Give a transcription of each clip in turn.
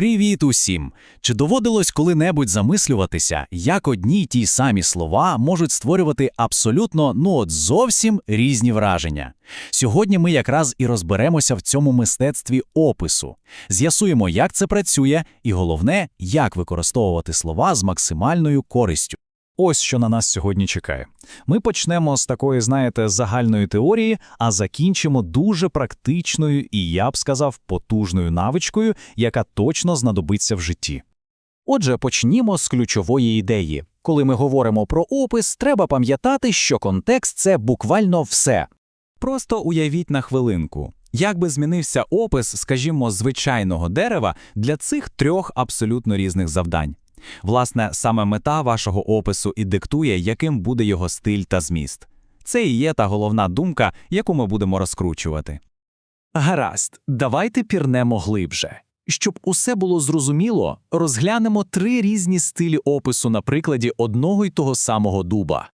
Привіт усім! Чи доводилось коли-небудь замислюватися, як одні й ті самі слова можуть створювати абсолютно, ну от зовсім різні враження? Сьогодні ми якраз і розберемося в цьому мистецтві опису, з'ясуємо, як це працює, і головне, як використовувати слова з максимальною користю. Ось що на нас сьогодні чекає. Ми почнемо з такої, знаєте, загальної теорії, а закінчимо дуже практичною і, я б сказав, потужною навичкою, яка точно знадобиться в житті. Отже, почнімо з ключової ідеї. Коли ми говоримо про опис, треба пам'ятати, що контекст це буквально все. Просто уявіть на хвилинку, як би змінився опис, скажімо, звичайного дерева для цих трьох абсолютно різних завдань. Власне, саме мета вашого опису і диктує, яким буде його стиль та зміст. Це і є та головна думка, яку ми будемо розкручувати. Гаразд, давайте пірнемо глибше. Щоб усе було зрозуміло, розглянемо три різні стилі опису на прикладі одного й того самого дуба.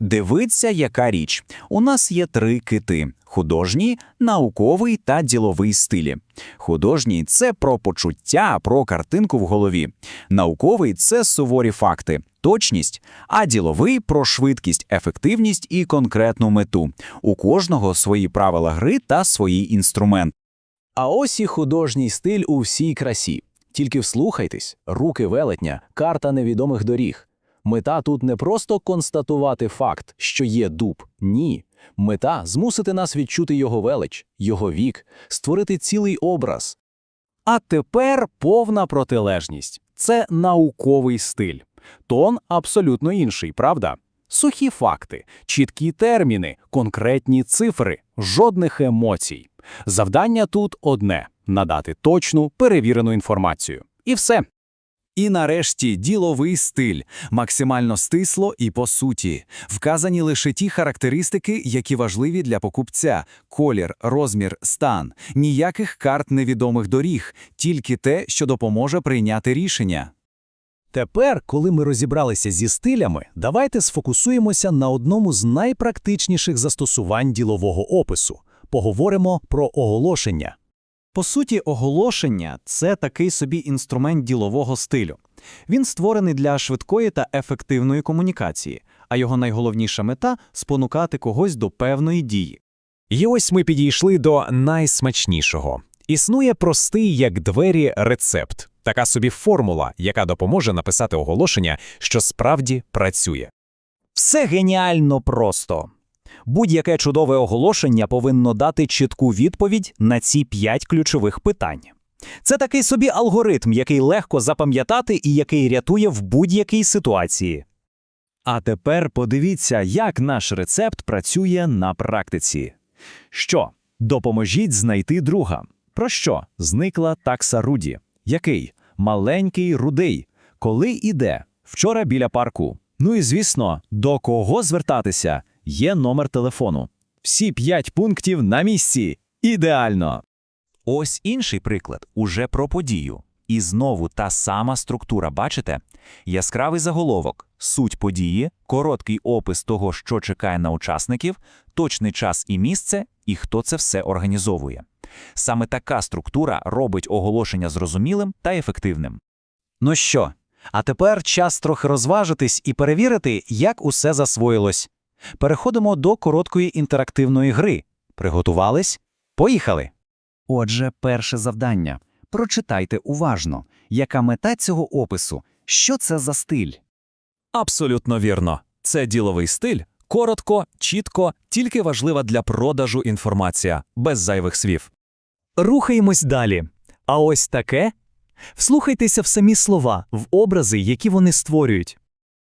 Дивиться, яка річ. У нас є три кити: художній, науковий та діловий стилі. Художній це про почуття, про картинку в голові. Науковий це суворі факти, точність, а діловий про швидкість, ефективність і конкретну мету. У кожного свої правила гри та свої інструменти. А ось і художній стиль у всій красі. Тільки вслухайтесь, руки велетня, карта невідомих доріг. Мета тут не просто констатувати факт, що є дуб. Ні. Мета змусити нас відчути його велич, його вік, створити цілий образ. А тепер повна протилежність це науковий стиль. Тон абсолютно інший, правда? Сухі факти, чіткі терміни, конкретні цифри, жодних емоцій. Завдання тут одне надати точну, перевірену інформацію. І все. І нарешті діловий стиль, максимально стисло і по суті. Вказані лише ті характеристики, які важливі для покупця: колір, розмір, стан, ніяких карт невідомих доріг, тільки те, що допоможе прийняти рішення. Тепер, коли ми розібралися зі стилями, давайте сфокусуємося на одному з найпрактичніших застосувань ділового опису. Поговоримо про оголошення. По суті, оголошення це такий собі інструмент ділового стилю. Він створений для швидкої та ефективної комунікації, а його найголовніша мета спонукати когось до певної дії. І ось ми підійшли до найсмачнішого. Існує простий, як двері, рецепт, така собі формула, яка допоможе написати оголошення, що справді працює. Все геніально просто. Будь-яке чудове оголошення повинно дати чітку відповідь на ці п'ять ключових питань. Це такий собі алгоритм, який легко запам'ятати і який рятує в будь-якій ситуації. А тепер подивіться, як наш рецепт працює на практиці. Що? Допоможіть знайти друга. Про що? Зникла такса Руді. Який? Маленький рудий. Коли іде? Вчора біля парку. Ну і звісно, до кого звертатися? Є номер телефону. Всі п'ять пунктів на місці. Ідеально. Ось інший приклад уже про подію. І знову та сама структура, бачите? Яскравий заголовок, суть події, короткий опис того, що чекає на учасників, точний час і місце, і хто це все організовує. Саме така структура робить оголошення зрозумілим та ефективним. Ну що, а тепер час трохи розважитись і перевірити, як усе засвоїлось. Переходимо до короткої інтерактивної гри. Приготувались? Поїхали! Отже, перше завдання. Прочитайте уважно, яка мета цього опису, що це за стиль. Абсолютно вірно. Це діловий стиль. Коротко, чітко, тільки важлива для продажу інформація, без зайвих слів. Рухаємось далі. А ось таке. Вслухайтеся в самі слова, в образи, які вони створюють.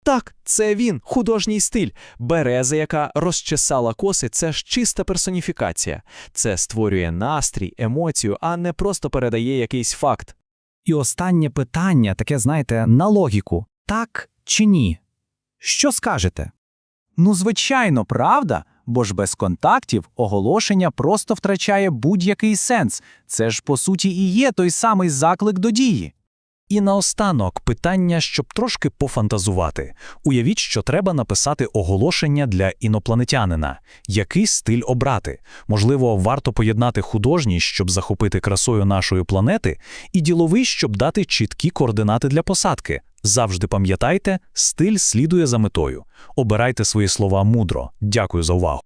Так, це він, художній стиль. Береза, яка розчесала коси, це ж чиста персоніфікація. Це створює настрій, емоцію, а не просто передає якийсь факт. І останнє питання, таке, знаєте, на логіку: так чи ні? Що скажете? Ну, звичайно, правда, бо ж без контактів оголошення просто втрачає будь-який сенс. Це ж, по суті, і є той самий заклик до дії. І наостанок питання, щоб трошки пофантазувати. Уявіть, що треба написати оголошення для інопланетянина. Який стиль обрати? Можливо, варто поєднати художній, щоб захопити красою нашої планети, і діловий, щоб дати чіткі координати для посадки. Завжди пам'ятайте, стиль слідує за метою. Обирайте свої слова мудро. Дякую за увагу.